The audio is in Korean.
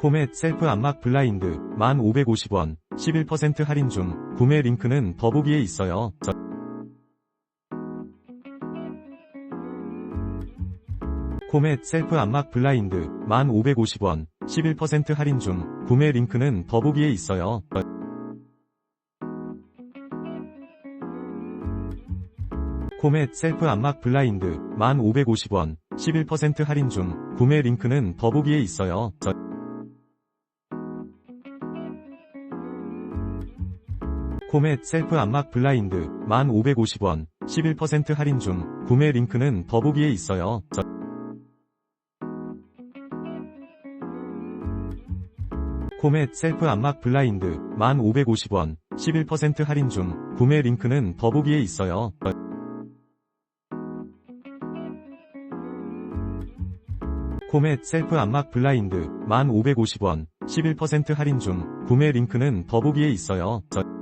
코멧 셀프 안막 블라인드 1,550원 11% 할인 중 구매 링크는 더보기에 있어요. 저- 코멧 셀프 안막 블라인드 1,550원 11% 할인 중 구매 링크는 더보기에 있어요. 저- 코멧 셀프 안막 블라인드 1,550원 11% 할인 중 구매 링크는 더보기에 있어요. 코멧 셀프 안막 블라인드 1,550원 11% 할인 중 구매 링크는 더보기에 있어요. 저- 코멧 셀프 안막 블라인드 1,550원 11% 할인 중 구매 링크는 더보기에 있어요. 저- 코멧 셀프 안막 블라인드 1,550원 11% 할인 중 구매 링크는 더보기에 있어요. 저-